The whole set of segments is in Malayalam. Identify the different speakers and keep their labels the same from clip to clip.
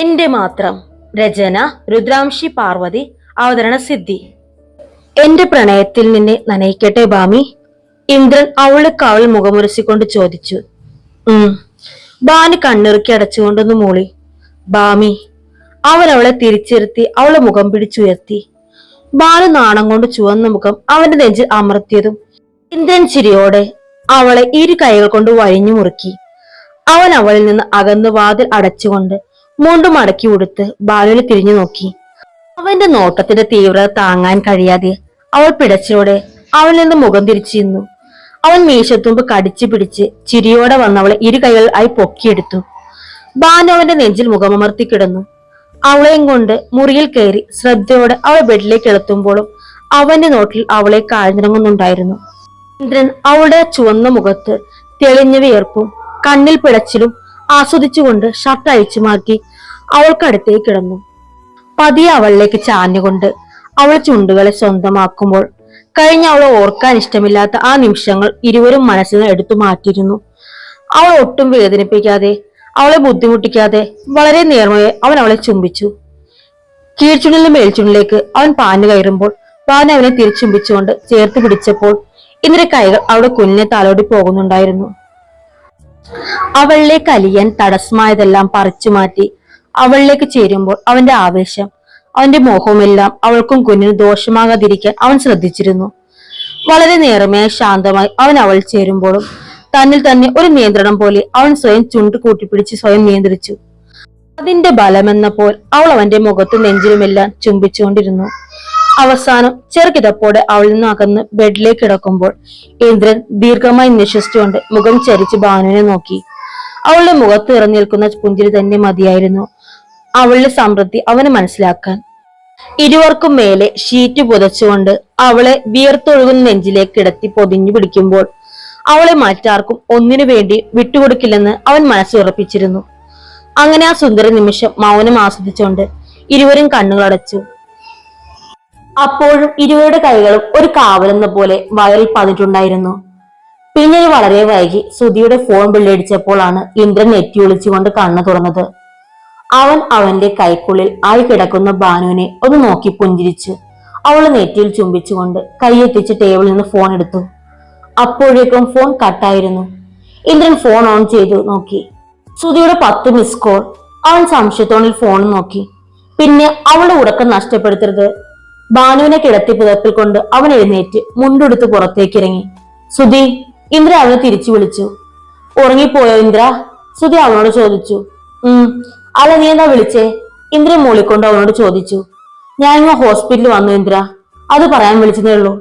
Speaker 1: എന്റെ മാത്രം രചന രുദ്രാംശി പാർവതി അവതരണ സിദ്ധി. എന്റെ പ്രണയത്തിൽ നിന്നെ നനയിക്കട്ടെ ബാമി. ഇന്ദ്രൻ അവളെ കവൾ മുഖമുരസിക്കൊണ്ട് ചോദിച്ചു. ഉം ബാന് കണ്ണിറുക്കി അടച്ചുകൊണ്ടൊന്ന് മൂളി. ബാമി അവൻ അവളെ തിരിച്ചിരുത്തി അവളെ മുഖം പിടിച്ചുയർത്തി. ബാലു നാണം കൊണ്ട് ചുവന്ന മുഖം അവന്റെ നെഞ്ചിൽ അമർത്തിയതും ഇന്ദ്രൻ ചിരിയോടെ അവളെ ഇരു കൈകൾ കൊണ്ട് വഴിഞ്ഞു മുറുക്കി. അവൻ അവളിൽ നിന്ന് അകന്ന് വാതിൽ അടച്ചുകൊണ്ട് മുണ്ടും മടക്കി ഉടുത്ത് ബാലുവിനെ തിരിഞ്ഞു നോക്കി. അവന്റെ നോട്ടത്തിന്റെ തീവ്രത താങ്ങാൻ കഴിയാതെ അവൾ പിടച്ചോടെ അവനിൽ നിന്ന് മുഖം തിരിച്ചിരുന്നു അവൻ മീശത്തുമ്പ് കടിച്ചു പിടിച്ച് ചിരിയോടെ വന്നവളെ ഇരു കൈകൾ ആയി പൊക്കിയെടുത്തു. ബാനു അവന്റെ നെഞ്ചിൽ മുഖമമർത്തി കിടന്നു. അവളെയും കൊണ്ട് മുറിയിൽ കയറി ശ്രദ്ധയോടെ അവൾ ബെഡിലേക്ക് എളുത്തുമ്പോഴും അവന്റെ നോട്ടിൽ അവളെ കാഴ്ന്നിറങ്ങുന്നുണ്ടായിരുന്നു. ഇന്ദ്രൻ അവളുടെ ചുവന്ന മുഖത്ത് തെളിഞ്ഞ വിയർപ്പും കണ്ണിൽ പിടച്ചിലും ആസ്വദിച്ചുകൊണ്ട് ഷർട്ട് അഴിച്ചു മാറ്റി അവൾക്കടുത്തേക്ക് കിടന്നു. പതിയെ അവളിലേക്ക് ചാഞ്ഞുകൊണ്ട് അവൾ ചുണ്ടുകളെ സ്വന്തമാക്കുമ്പോൾ കഴിഞ്ഞ അവളെ ഓർക്കാൻ ഇഷ്ടമില്ലാത്ത ആ നിമിഷങ്ങൾ ഇരുവരും മനസ്സിൽ നിന്ന് എടുത്തു മാറ്റിയിരുന്നു. അവൾ ഒട്ടും വേദനിപ്പിക്കാതെ അവളെ ബുദ്ധിമുട്ടിക്കാതെ വളരെ നേർമയെ അവൻ അവളെ ചുംബിച്ചു. കീഴ്ചുണ്ടിലും മേൽച്ചുണ്ടിലേക്ക് അവൻ പാഞ്ഞു കയറുമ്പോൾ പാൻ അവനെ തിരിച്ചുംബിച്ചുകൊണ്ട് ചേർത്ത് പിടിച്ചപ്പോൾ ഇന്നലെ കൈകൾ അവളുടെ കുഞ്ഞിനെ തലോടി പോകുന്നുണ്ടായിരുന്നു. അവളിലേക്ക് അലിയാൻ തടസ്സമായതെല്ലാം പറിച്ചു മാറ്റി അവളിലേക്ക് ചേരുമ്പോൾ അവന്റെ ആവേശം അവന്റെ മോഹവുമെല്ലാം അവൾക്കും കുഞ്ഞിന് ദോഷമാകാതിരിക്കാൻ അവൻ ശ്രദ്ധിച്ചിരുന്നു. വളരെ നേരമേ ശാന്തമായി അവൻ അവൾ ചേരുമ്പോഴും തന്നിൽ തന്നെ ഒരു നിയന്ത്രണം പോലെ അവൻ സ്വയം ചുണ്ട് കൂട്ടിപ്പിടിച്ച് സ്വയം നിയന്ത്രിച്ചു. അതിന്റെ ബലമെന്നപ്പോൾ അവൾ അവന്റെ മുഖത്തും നെഞ്ചിലുമെല്ലാം ചുംബിച്ചുകൊണ്ടിരുന്നു. അവസാനം ചെറുകിതപ്പോടെ അവളിൽ നിന്ന് അകന്ന് ബെഡിലേക്ക് കിടക്കുമ്പോൾ ഇന്ദ്രൻ ദീർഘമായി നിശ്വസിച്ചുകൊണ്ട് മുഖം ചരിച്ച് ഭാനുവിനെ നോക്കി. അവളുടെ മുഖത്ത് ഇറങ്ങി നിൽക്കുന്ന പുഞ്ചിരി തന്നെ മതിയായിരുന്നു. അവളുടെ സമൃദ്ധി അവന് മനസ്സിലാക്കാൻ. ഇരുവർക്കും മേലെ ഷീറ്റ് പുതച്ചുകൊണ്ട് അവളെ വിയർത്തൊഴുകുന്ന നെഞ്ചിലേക്ക് കിടത്തി പൊതിഞ്ഞു പിടിക്കുമ്പോൾ അവളെ മറ്റാർക്കും ഒന്നിനു വേണ്ടി വിട്ടുകൊടുക്കില്ലെന്ന് അവൻ മനസ്സുറപ്പിച്ചിരുന്നു അങ്ങനെ ആ സുന്ദര നിമിഷം മൗനം ആസ്വദിച്ചുകൊണ്ട് ഇരുവരും കണ്ണുകളടച്ചു. അപ്പോഴും ഇരുവരുടെ കൈകളും ഒരു കാവലെന്ന പോലെ വയറിൽ പതിട്ടുണ്ടായിരുന്നു പിന്നീട് വളരെ വൈകി സുധിയുടെ ഫോൺ ബില്ലടിച്ചപ്പോഴാണ് ഇന്ദ്രൻ നെറ്റി ഒളിച്ചുകൊണ്ട് കണ്ണു തുറന്നത്. അവൻ അവന്റെ കൈക്കുള്ളിൽ ആയി കിടക്കുന്ന ബാനുവിനെ ഒന്ന് നോക്കി പുഞ്ചിരിച്ചു അവളെ നെറ്റിയിൽ ചുംബിച്ചുകൊണ്ട് കൈയെത്തിച്ച് ടേബിളിൽ നിന്ന് ഫോൺ എടുത്തു. അപ്പോഴേക്കും ഫോൺ കട്ടായിരുന്നു ഇന്ദ്രൻ ഫോൺ ഓൺ ചെയ്തു നോക്കി. സുധിയുടെ പത്ത് മിസ് കോൾ അവൻ സംശയത്തോണിൽ ഫോൺ നോക്കി. പിന്നെ അവളുടെ ഉറക്കം നഷ്ടപ്പെടുത്തരുത്. ബാനുവിനെ കിടത്തി പുതപ്പിൽ കൊണ്ട് അവൻ എഴുന്നേറ്റ് മുണ്ടെടുത്ത് പുറത്തേക്ക് ഇറങ്ങി സുധി ഇന്ദ്ര അവനെ തിരിച്ചു വിളിച്ചു. ഉറങ്ങിപ്പോയോ ഇന്ദ്ര? സുധി അവനോട് ചോദിച്ചു. ഉം അല്ല നീ എന്താ വിളിച്ചേ? ഇന്ദ്ര മൂളിക്കൊണ്ട് അവനോട് ചോദിച്ചു. ഞാൻ ഇങ്ങ് ഹോസ്പിറ്റലിൽ വന്നു ഇന്ദ്ര. അത് പറയാൻ വിളിച്ചതേ ഉള്ളൂ.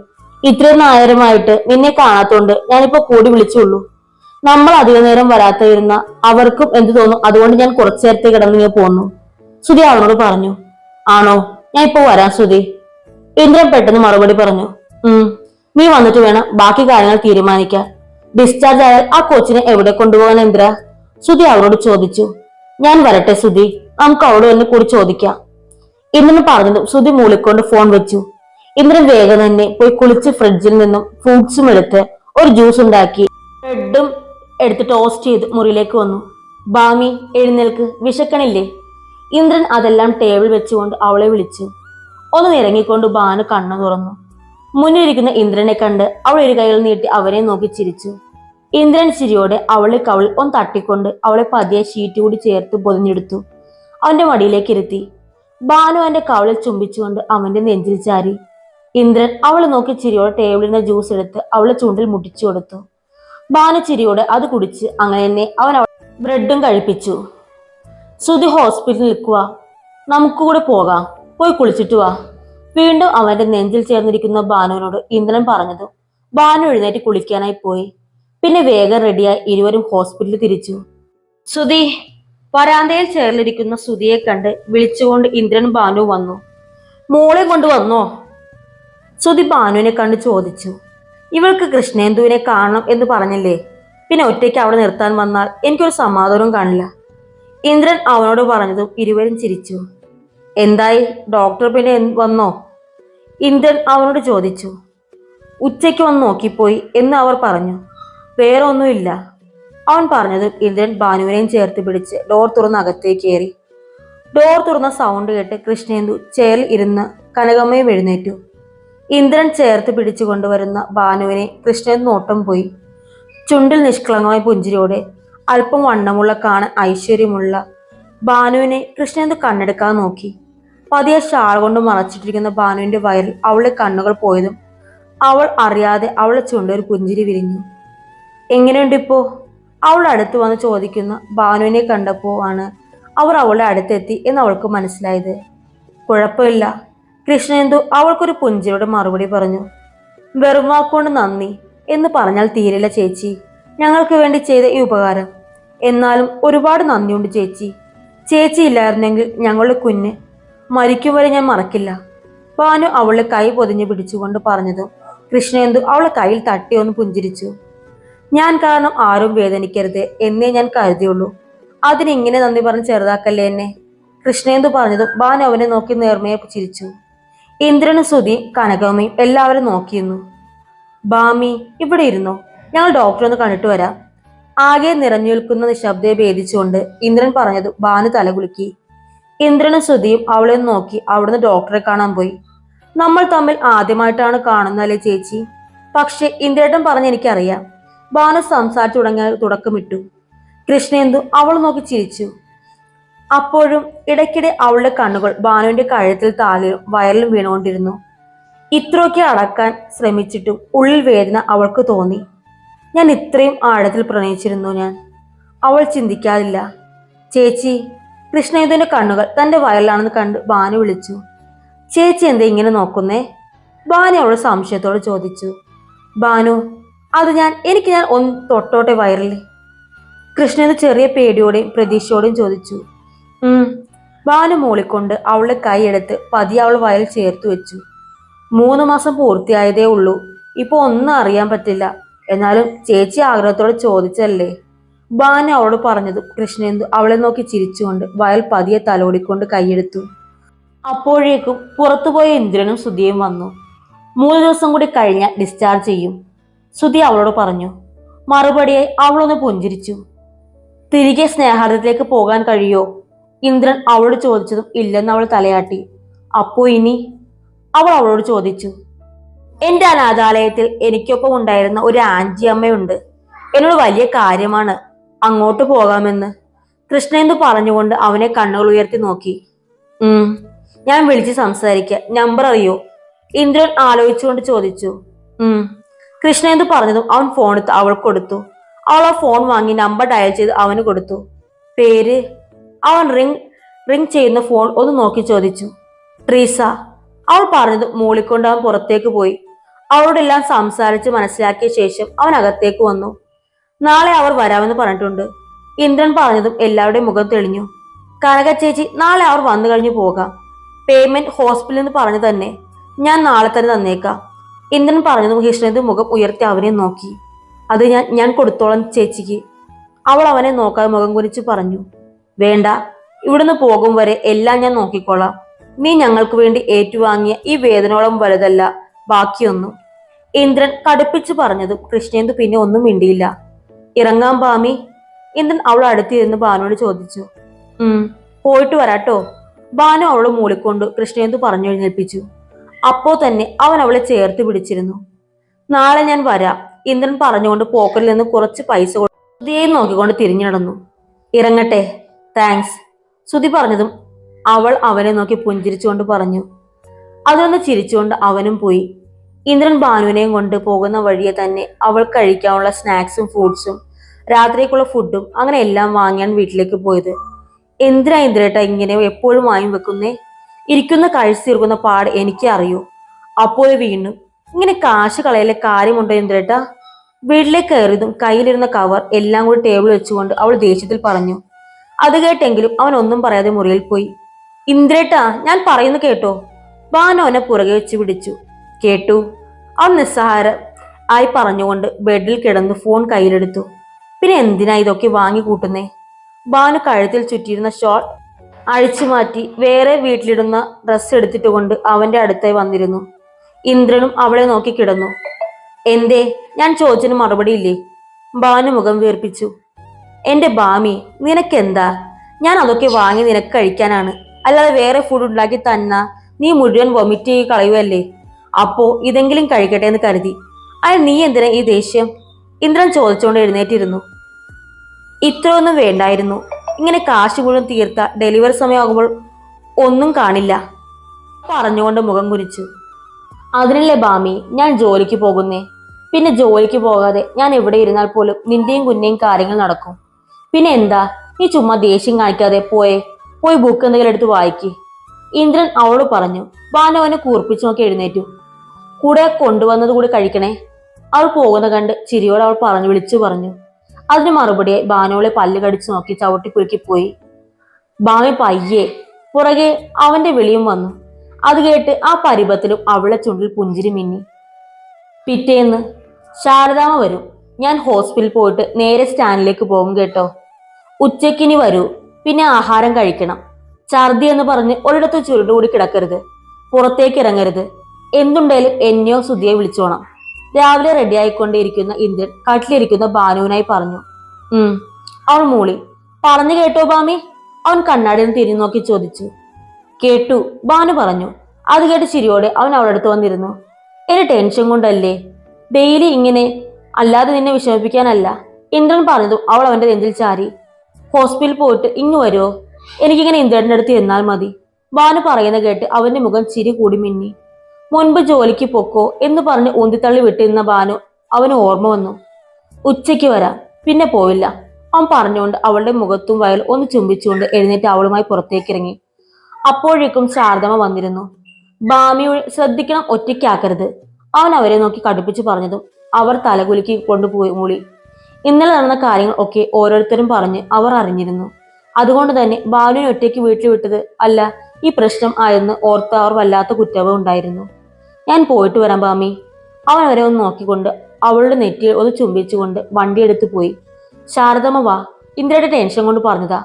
Speaker 1: ഇത്രയും നേരമായിട്ട് നിന്നെ കാണാത്തോണ്ട് ഞാനിപ്പോ കൂടി വിളിച്ചുള്ളൂ. നമ്മൾ അധിക നേരം വരാത്തിരുന്ന അവർക്കും എന്ത് തോന്നും? അതുകൊണ്ട് ഞാൻ കുറച്ചു നേരത്തെ കിടന്നിങ്ങനെ പോന്നു. സുധി അവനോട് പറഞ്ഞു. ആണോ? ഞാൻ ഇപ്പൊ വരാം സുധി. ഇന്ദ്രൻ പെട്ടെന്ന് മറുപടി പറഞ്ഞു ഉം നീ വന്നിട്ട് വേണം ബാക്കി കാര്യങ്ങൾ തീരുമാനിക്കാൻ. ഡിസ്ചാർജ് ആയാൽ ആ കോച്ചിനെ എവിടെ കൊണ്ടുപോകാൻ ഇന്ദ്ര? സുധി അവരോട് ചോദിച്ചു. ഞാൻ വരട്ടെ സുധി. നമുക്ക് അവിടെ ഒന്ന് കൂടി ചോദിക്കാം. ഇന്ദ്രൻ പറഞ്ഞതും സുധി മൂളിക്കൊണ്ട് ഫോൺ വെച്ചു. ഇന്ദ്രൻ വേഗം തന്നെ പോയി കുളിച്ച് ഫ്രിഡ്ജിൽ നിന്നും ഫ്രൂട്ട്സും എടുത്ത് ഒരു ജ്യൂസ് ഉണ്ടാക്കി ബ്രെഡും എടുത്ത് ടോസ്റ്റ് ചെയ്ത് മുറിയിലേക്ക് വന്നു. ബാമി എഴുന്നേൽക്ക്. വിശക്കണില്ലേ? ഇന്ദ്രൻ അതെല്ലാം ടേബിൾ വെച്ചുകൊണ്ട് അവളെ വിളിച്ചു. ഒന്ന് നിരങ്ങിക്കൊണ്ട് ബാനു കണ്ണു തുറന്നു. മുന്നിലിരിക്കുന്ന ഇന്ദ്രനെ കണ്ട് അവൾ ഒരു കൈയിൽ നീട്ടി അവനെ നോക്കി ചിരിച്ചു. ഇന്ദ്രൻ ചിരിയോടെ അവളെ കവളിൽ ഒന്ന് തട്ടിക്കൊണ്ട് അവളെ പതിയെ ഷീറ്റ് കൂടി ചേർത്ത് പൊതിഞ്ഞെടുത്തു. അവന്റെ മടിയിലേക്ക് ഇരുത്തി. ബാനു അവന്റെ കവളിൽ ചുംബിച്ചുകൊണ്ട് അവന്റെ നെഞ്ചിൽ ചാരി. ഇന്ദ്രൻ അവളെ നോക്കി ചിരിയോടെ ടേബിളിൽ നിന്ന് ജ്യൂസ് എടുത്ത് അവളെ ചുണ്ടിൽ മുട്ടിച്ചു കൊടുത്തു. ബാനു ചിരിയോടെ അത് കുടിച്ച് അങ്ങനെ തന്നെ അവൻ ബ്രെഡും കഴിപ്പിച്ചു. ശ്രുതി ഹോസ്പിറ്റലിൽ നിൽക്കുക നമുക്ക് കൂടെ പോകാം. പോയി കുളിച്ചിട്ട് വാ. വീണ്ടും അവന്റെ നെഞ്ചിൽ ചേർന്നിരിക്കുന്ന ബാനുവിനോട് ഇന്ദ്രൻ പറഞ്ഞത്. ബാനു എഴുന്നേറ്റ് കുളിക്കാനായി പോയി. പിന്നെ വേഗം റെഡിയായി ഇരുവരും ഹോസ്പിറ്റലിൽ തിരിച്ചു. സുധി വരാന്തയിൽ ചേർന്നിരിക്കുന്ന സുധിയെ കണ്ട് വിളിച്ചുകൊണ്ട് ഇന്ദ്രൻ ബാനു വന്നു. മോളെ കൊണ്ട് വന്നോ? സുധി ബാനുവിനെ കണ്ട് ചോദിച്ചു. ഇവൾക്ക് കൃഷ്ണേന്ദുവിനെ കാണണം എന്ന് പറഞ്ഞില്ലേ? പിന്നെ ഒറ്റയ്ക്ക് അവിടെ നിർത്താൻ വന്നാൽ എനിക്കൊരു സമാധാനവും കാണില്ല. ഇന്ദ്രൻ അവനോട് പറഞ്ഞതും ഇരുവരും ചിരിച്ചു. എന്തായി? ഡോക്ടർ പിന്നെ വന്നോ? ഇന്ദ്രൻ അവനോട് ചോദിച്ചു. ഉച്ചയ്ക്ക് വന്ന് നോക്കിപ്പോയി എന്ന് അവർ പറഞ്ഞു. വേറെ ഒന്നുമില്ല അവൻ പറഞ്ഞതും ഇന്ദ്രൻ ഭാനുവിനെയും ചേർത്ത് പിടിച്ച് ഡോർ തുറന്ന് അകത്തേക്ക് കയറി. ഡോർ തുറന്ന സൗണ്ട് കേട്ട് കൃഷ്ണേന്ദു ചെയറിൽ ഇരുന്ന് കനകമ്മയും എഴുന്നേറ്റു. ഇന്ദ്രൻ ചേർത്ത് പിടിച്ചു കൊണ്ടുവരുന്ന ഭാനുവിനെ കൃഷ്ണേന്ദു നോട്ടം പോയി. ചുണ്ടിൽ നിഷ്കളങ്കമായ പുഞ്ചിരിയോടെ അല്പം വണ്ണമുള്ള കാണാൻ ഐശ്വര്യമുള്ള ഭാനുവിനെ കൃഷ്ണേന്ദു കണ്ണെടുക്കാൻ നോക്കി. പതിയെ ഷാൾ കൊണ്ട് മറച്ചിട്ടിരിക്കുന്ന ഭാനുവിന്റെ വയറിൽ അവളുടെ കണ്ണുകൾ പോയതും അവൾ അറിയാതെ അവളെ ചുണ്ട ഒരു പുഞ്ചിരി വിരിഞ്ഞു. എങ്ങനെയുണ്ട് ഇപ്പോ? അവൾ അടുത്ത് വന്ന് ചോദിക്കുന്ന ഭാനുവിനെ കണ്ടപ്പോ ആണ് അവർ അവളുടെ അടുത്തെത്തി എന്ന് അവൾക്ക് മനസ്സിലായത്. കുഴപ്പമില്ല. കൃഷ്ണേന്ദു അവൾക്കൊരു പുഞ്ചിരിയുടെ മറുപടി പറഞ്ഞു. വെറും വാക്കുകൊണ്ട് നന്ദി എന്ന് പറഞ്ഞാൽ തീരില്ല ചേച്ചി. ഞങ്ങൾക്ക് വേണ്ടി ചെയ്ത ഈ ഉപകാരം. എന്നാലും ഒരുപാട് നന്ദിയുണ്ട് ചേച്ചി. ചേച്ചി ഇല്ലായിരുന്നെങ്കിൽ ഞങ്ങളുടെ കുഞ്ഞ് മരിക്കും വരെ ഞാൻ മറക്കില്ല. ഭാനു അവളെ കൈ പൊതിഞ്ഞു പിടിച്ചുകൊണ്ട് പറഞ്ഞതും കൃഷ്ണേന്ദു അവളെ കയ്യിൽ തട്ടി ഒന്ന് പുഞ്ചിരിച്ചു. ഞാൻ കാരണം ആരും വേദനിക്കരുത് എന്നേ ഞാൻ കരുതിയുള്ളൂ. അതിനിങ്ങനെ നന്ദി പറഞ്ഞ് ചെറുതാക്കല്ലേ എന്നെ? കൃഷ്ണേന്ദു പറഞ്ഞതും ഭാനു അവനെ നോക്കി നേർമയെ ചിരിച്ചു. ഇന്ദ്രനും സുധിയും കനകമ്മയും എല്ലാവരും നോക്കിയിരുന്നു. ബാമി ഇവിടെ ഇരുന്നോ? ഞങ്ങൾ ഡോക്ടറെ ഒന്ന് കണ്ടിട്ട് വരാം. ആകെ നിറഞ്ഞു നിൽക്കുന്ന നിശബ്ദയെ ഭേദിച്ചുകൊണ്ട് ഇന്ദ്രൻ പറഞ്ഞത് ബാനു തലകുലുക്കി ഇന്ദ്രനും ശ്രുതിയും അവളെ നോക്കി അവിടുന്ന് ഡോക്ടറെ കാണാൻ പോയി. നമ്മൾ തമ്മിൽ ആദ്യമായിട്ടാണ് കാണുന്നതല്ലേ ചേച്ചി? പക്ഷെ ഇന്ദ്രേട്ടൻ പറഞ്ഞ് എനിക്കറിയാം. ബാനു സംസാരിച്ചു തുടങ്ങിയ തുടക്കമിട്ടു. കൃഷ്ണേന്ദു അവൾ നോക്കി ചിരിച്ചു. അപ്പോഴും ഇടയ്ക്കിടെ അവളുടെ കണ്ണുകൾ ബാനുവിന്റെ കഴുത്തിൽ താലിലും വയറിലും വീണുകൊണ്ടിരുന്നു. ഇത്രയൊക്കെ അടക്കാൻ ശ്രമിച്ചിട്ടും ഉള്ളിൽ വേദന അവൾക്ക് തോന്നി. ഞാൻ ഇത്രയും ആഴത്തിൽ പ്രണയിച്ചിരുന്നു ഞാൻ. അവൾ ചിന്തിക്കാതില്ല ചേച്ചി കൃഷ്ണേന്ദുവിന്റെ കണ്ണുകൾ തന്റെ വയറിലാണെന്ന് കണ്ട് ബാനു വിളിച്ചു. ചേച്ചി എന്താ ഇങ്ങനെ നോക്കുന്നേ? ബാനു അവളോട് സംശയത്തോട് ചോദിച്ചു. ബാനു അത് ഞാൻ എനിക്ക് ഞാൻ ഒന്ന് തൊട്ടോട്ടെ വയറിൽ. കൃഷ്ണേന്ദു ചെറിയ പേടിയോടെയും പ്രതീക്ഷയോടെയും ചോദിച്ചു. ഭാനു മൂളിക്കൊണ്ട് അവളുടെ കൈയെടുത്ത് പതിയെ അവൾ വയൽ ചേർത്ത് വെച്ചു. മൂന്ന് മാസം പൂർത്തിയായതേ ഉള്ളൂ. ഇപ്പൊ ഒന്നും അറിയാൻ പറ്റില്ല. എന്നാലും ചേച്ചി ആഗ്രഹത്തോടെ ചോദിച്ചല്ലേ ഭാനു അവളോട് പറഞ്ഞത് കൃഷ്ണേന്ദു അവളെ നോക്കി ചിരിച്ചുകൊണ്ട് വയൽ പതിയെ തലോടിക്കൊണ്ട് കൈയെടുത്തു. അപ്പോഴേക്കും പുറത്തുപോയ ഇന്ദ്രനും സുധിയും വന്നു. മൂന്ന് ദിവസം കൂടി കഴിഞ്ഞാൽ ഡിസ്ചാർജ് ചെയ്യും. സുധി അവളോട് പറഞ്ഞു മറുപടിയായി അവളൊന്ന് പുഞ്ചിരിച്ചു. തിരികെ സ്നേഹാർദ്ദത്തിലേക്ക് പോകാൻ കഴിയോ? ഇന്ദ്രൻ അവളോട് ചോദിച്ചതും ഇല്ലെന്ന് അവൾ തലയാട്ടി. അപ്പോ ഇനി? അവൾ അവളോട് ചോദിച്ചു എന്റെ അനാഥാലയത്തിൽ എനിക്കൊപ്പം ഉണ്ടായിരുന്ന ഒരു ആന്റി അമ്മയുണ്ട്. എന്നോട് വലിയ കാര്യമാണ്. അങ്ങോട്ട് പോകാമെന്ന്. കൃഷ്ണേന്ദു പറഞ്ഞുകൊണ്ട് അവനെ കണ്ണുകൾ ഉയർത്തി നോക്കി. ഉം ഞാൻ വിളിച്ച് സംസാരിക്ക. നമ്പർ അറിയോ? ഇന്ദ്രൻ ആലോചിച്ചുകൊണ്ട് ചോദിച്ചു. ഉം കൃഷ്ണേന്ദു പറഞ്ഞതും അവൻ ഫോൺ എടുത്ത് അവൾ കൊടുത്തു. അവൾ ആ ഫോൺ വാങ്ങി നമ്പർ ഡയൽ ചെയ്ത് അവന് കൊടുത്തു. പേര്? അവൻ റിങ് റിങ് ചെയ്യുന്ന ഫോൺ ഒന്ന് നോക്കി ചോദിച്ചു. ട്രീസ അവൾ പറഞ്ഞത് മൂളിക്കൊണ്ട് അവൻ പുറത്തേക്ക് പോയി. അവളോടെല്ലാം സംസാരിച്ച് മനസ്സിലാക്കിയ ശേഷം അവൻ അകത്തേക്ക് വന്നു. നാളെ അവർ വരാമെന്ന് പറഞ്ഞിട്ടുണ്ട്. ഇന്ദ്രൻ പറഞ്ഞതും എല്ലാവരുടെയും മുഖം തെളിഞ്ഞു. കനക ചേച്ചി നാളെ അവർ വന്നു കഴിഞ്ഞു പോകാം. പേയ്മെന്റ് ഹോസ്പിറ്റലിൽ നിന്ന് പറഞ്ഞു തന്നെ ഞാൻ നാളെ തന്നെ തന്നേക്കാം. ഇന്ദ്രൻ പറഞ്ഞതും കൃഷ്ണന്റെ മുഖം ഉയർത്തി അവനെ നോക്കി. അത് ഞാൻ ഞാൻ കൊടുത്തോളാം ചേച്ചിക്ക്. അവൾ അവനെ നോക്കാതെ മുഖം കുനിച്ച് പറഞ്ഞു വേണ്ട ഇവിടുന്ന് പോകും വരെ എല്ലാം ഞാൻ നോക്കിക്കോളാം. നീ ഞങ്ങൾക്ക് വേണ്ടി ഏറ്റുവാങ്ങിയ ഈ വേദനോളം വലുതല്ല ബാക്കിയൊന്നും. ഇന്ദ്രൻ കടുപ്പിച്ചു പറഞ്ഞതും കൃഷ്ണേന്ദു പിന്നെ ഒന്നും മിണ്ടിയില്ല. ഇറങ്ങാൻ പാമി? ഇന്ദ്രൻ അവൾ അടുത്തിരുന്ന് ബാനോട് ചോദിച്ചു. ഉം പോയിട്ട് വരാട്ടോ. ബാനു അവളെ മൂളിക്കൊണ്ട് കൃഷ്ണേന്ദു പറഞ്ഞു എഴുന്നേൽപ്പിച്ചു. അപ്പോ തന്നെ അവൻ അവളെ ചേർത്ത് പിടിച്ചിരുന്നു. നാളെ ഞാൻ വരാം. ഇന്ദ്രൻ പറഞ്ഞുകൊണ്ട് പോക്കറ്റിൽ നിന്ന് കുറച്ച് പൈസ സുധിയെ നോക്കിക്കൊണ്ട് തിരിഞ്ഞു നടന്നു. ഇറങ്ങട്ടെ. താങ്ക്സ്. സുധി പറഞ്ഞതും അവൾ അവനെ നോക്കി പുഞ്ചിരിച്ചുകൊണ്ട് പറഞ്ഞു. അതൊന്ന് ചിരിച്ചുകൊണ്ട് അവനും പോയി. ഇന്ദ്രൻ ഭാനുവിനെയും കൊണ്ട് പോകുന്ന വഴിയെ തന്നെ അവൾ കഴിക്കാനുള്ള സ്നാക്സും ഫ്രൂട്ട്സും രാത്രിക്കുള്ള ഫുഡും അങ്ങനെ എല്ലാം വാങ്ങിയാണ് വീട്ടിലേക്ക് പോയത്. എന്തിനാ ഇന്ദ്രേട്ട ഇങ്ങനെ എപ്പോഴും വാങ്ങി വെക്കുന്നേ? ഇരിക്കുന്ന കഴിച്ചു തീർക്കുന്ന പാട് എനിക്ക് അറിയൂ. അപ്പോൾ വീണ്ടും ഇങ്ങനെ കാശ് കളയലെ കാര്യമുണ്ടോ ഇന്ദ്രേട്ട? വീട്ടിലേക്ക് കയറിയതും കയ്യിലിരുന്ന കവർ എല്ലാം കൂടി ടേബിൾ വെച്ചുകൊണ്ട് അവൾ ദേഷ്യത്തിൽ പറഞ്ഞു. അത് കേട്ടെങ്കിലും അവൻ ഒന്നും പറയാതെ മുറിയിൽ പോയി. ഇന്ദ്രേട്ടാ ഞാൻ പറയുന്നു കേട്ടോ. ബാനു അവനെ പുറകെ വെച്ച് പിടിച്ചു. കേട്ടു? അവൻ നിസ്സഹാര ആയി പറഞ്ഞുകൊണ്ട് ബെഡിൽ കിടന്ന് ഫോൺ കയ്യിലെടുത്തു. പിന്നെ എന്തിനാ ഇതൊക്കെ വാങ്ങി കൂട്ടുന്നേ? ബാനു കഴുത്തിൽ ചുറ്റിയിരുന്ന ഷോൾ അഴിച്ചു മാറ്റി വേറെ വീട്ടിലിടുന്ന ഡ്രസ്സ് എടുത്തിട്ട് കൊണ്ട് അവന്റെ അടുത്തായി വന്നിരുന്നു. ഇന്ദ്രനും അവളെ നോക്കി കിടന്നു. എന്തേ ഞാൻ ചോദിച്ചതിന് മറുപടിയില്ലേ ഭാനു മുഖം വീർപ്പിച്ചു. എന്റെ ബാമി നിനക്കെന്താ? ഞാൻ അതൊക്കെ വാങ്ങി നിനക്ക് കഴിക്കാനാണ്. അല്ലാതെ വേറെ ഫുഡ് ഉണ്ടാക്കി തന്ന നീ മുഴുവൻ വൊമിറ്റ് ചെയ്ത് കളയുമല്ലേ അപ്പോ ഇതെങ്കിലും കഴിക്കട്ടെ എന്ന് കരുതി. അയാൾ നീ എന്തിനാ ഈ ദേഷ്യം? ഇന്ദ്രൻ ചോദിച്ചുകൊണ്ട് എഴുന്നേറ്റിരുന്നു. ഇത്രയൊന്നും വേണ്ടായിരുന്നു. ഇങ്ങനെ കാശ് മുഴുവൻ തീർത്ത ഡെലിവറി സമയമാകുമ്പോൾ ഒന്നും കാണില്ല. പറഞ്ഞുകൊണ്ട് മുഖം കുനിച്ചു. അതിനല്ലേ ബാമി ഞാൻ ജോലിക്ക് പോകുന്നേ. പിന്നെ ജോലിക്ക് പോകാതെ ഞാൻ എവിടെ ഇരുന്നാൽ പോലും നിന്റെയും കുഞ്ഞേയും കാര്യങ്ങൾ നടക്കും. പിന്നെ എന്താ? നീ ചുമ്മാ ദേഷ്യം കാണിക്കാതെ പോയെ. പോയി ബുക്ക് എന്തെങ്കിലും എടുത്ത് വായിക്ക്. ഇന്ദ്രൻ അവളോട് പറഞ്ഞു ബാനു അവനെ കൂർപ്പിച്ചു നോക്കി എഴുന്നേറ്റു. കൂടെ കൊണ്ടുവന്നത് കൂടി കഴിക്കണേ. അവൾ പോകുന്ന കണ്ട് ചിരിയോട് അവൾ പറഞ്ഞു വിളിച്ചു പറഞ്ഞു. അതിന് മറുപടി ബാനോളെ പല്ല് കടിച്ചു നോക്കി ചവിട്ടി കുലുക്കി പോയി. ബാമി പയ്യെ പുറകെ അവന്റെ വിളിയും വന്നു. അത് കേട്ട് ആ പരിപത്തിലും അവളെ ചുണ്ടിൽ പുഞ്ചിരി മിന്നി. പിറ്റേന്ന് ശാരദാമ വരും. ഞാൻ ഹോസ്പിറ്റലിൽ പോയിട്ട് നേരെ സ്റ്റാൻഡിലേക്ക് പോകും കേട്ടോ. ഉച്ചക്കിനി വരൂ. പിന്നെ ആഹാരം കഴിക്കണം. ഛർദി എന്ന് പറഞ്ഞ് ഒരിടത്ത് ചുരുണ്ടുകൂടി കിടക്കരുത്. പുറത്തേക്ക് ഇറങ്ങരുത്. എന്തുണ്ടേലും എന്നെയോ സുധിയെ വിളിച്ചോണം. രാവിലെ റെഡിയായിക്കൊണ്ടേയിരിക്കുന്ന ഇന്ദ്രൻ കട്ടിലിരിക്കുന്ന ബാനുവിനായി പറഞ്ഞു. ഉം. അവൾ മൂളി. പറഞ്ഞു കേട്ടോ ബാമി. അവൻ കണ്ണാടിയിൽ തിരിഞ്ഞു നോക്കി ചോദിച്ചു. കേട്ടു ബാനു പറഞ്ഞു. അത് കേട്ട് ചിരിയോടെ അവൻ അവളുടെ അടുത്ത് വന്നിരുന്നു. എന്റെ ടെൻഷൻ കൊണ്ടല്ലേ? ഡെയിലി ഇങ്ങനെ അല്ലാതെ നിന്നെ വിഷമിപ്പിക്കാനല്ല. ഇന്ദ്രൻ പറഞ്ഞതും അവൾ അവന്റെ നെഞ്ചിൽ ചാരി. ഹോസ്പിറ്റലിൽ പോയിട്ട് ഇങ്ങ് വരുമോ എനിക്കിങ്ങനെ ഇന്ദ്രന്റെ അടുത്ത് എന്നാൽ മതി. ബാനു പറയുന്ന കേട്ട് അവന്റെ മുഖം ചിരി കൂടി മിന്നി. മുൻപ് ജോലിക്ക് പൊക്കോ എന്ന് പറഞ്ഞ് ഊന്തിത്തള്ളി വിട്ടിരുന്ന ബാനു അവന് ഓർമ്മ വന്നു. ഉച്ചയ്ക്ക് വരാം. പിന്നെ പോവില്ല. അവൻ പറഞ്ഞുകൊണ്ട് അവളുടെ മുഖത്തും വയൽ ഒന്ന് ചുംബിച്ചുകൊണ്ട് എഴുന്നേറ്റ് അവളുമായി പുറത്തേക്ക് ഇറങ്ങി അപ്പോഴേക്കും ശാരദമ്മ വന്നിരുന്നു. ബാമിയുടെ ശ്രദ്ധിക്കണം ഒറ്റയ്ക്കാക്കരുത്. അവൻ അവരെ നോക്കി കടുപ്പിച്ച് പറഞ്ഞതും അവർ തലകുലുക്കി കൊണ്ടുപോയി മൂളി. ഇന്നലെ നടന്ന കാര്യങ്ങൾ ഒക്കെ ഓരോരുത്തരും പറഞ്ഞ് അവർ അറിഞ്ഞിരുന്നു. അതുകൊണ്ട് തന്നെ ബാലുവിനെ ഒറ്റയ്ക്ക് വീട്ടിൽ വിട്ടത് അല്ല ഈ പ്രശ്നം ആയെന്ന് ഓർത്ത് അവർ വല്ലാത്ത കുറ്റവും ഉണ്ടായിരുന്നു. ഞാൻ പോയിട്ട് വരാം ബാമി. അവൻ അവരെ ഒന്ന് നോക്കിക്കൊണ്ട് അവളുടെ നെറ്റിയിൽ ഒന്ന് ചുംബിച്ചുകൊണ്ട് വണ്ടി എടുത്തു പോയി. ശാരദമ്മ വാ ഇന്ദ്രയുടെ ടെൻഷൻ കൊണ്ട് പറഞ്ഞതാ.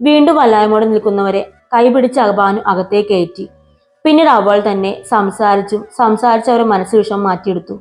Speaker 1: വീണ്ടും വല്ലായ്മയോടെ നിൽക്കുന്നവരെ കൈപിടിച്ച് അകബാനു അകത്തേക്ക് കയറ്റി. പിന്നീട് അവൾ തന്നെ സംസാരിച്ചും സംസാരിച്ച് അവരെ മനസ്സ് വിഷമം മാറ്റിയെടുത്തു.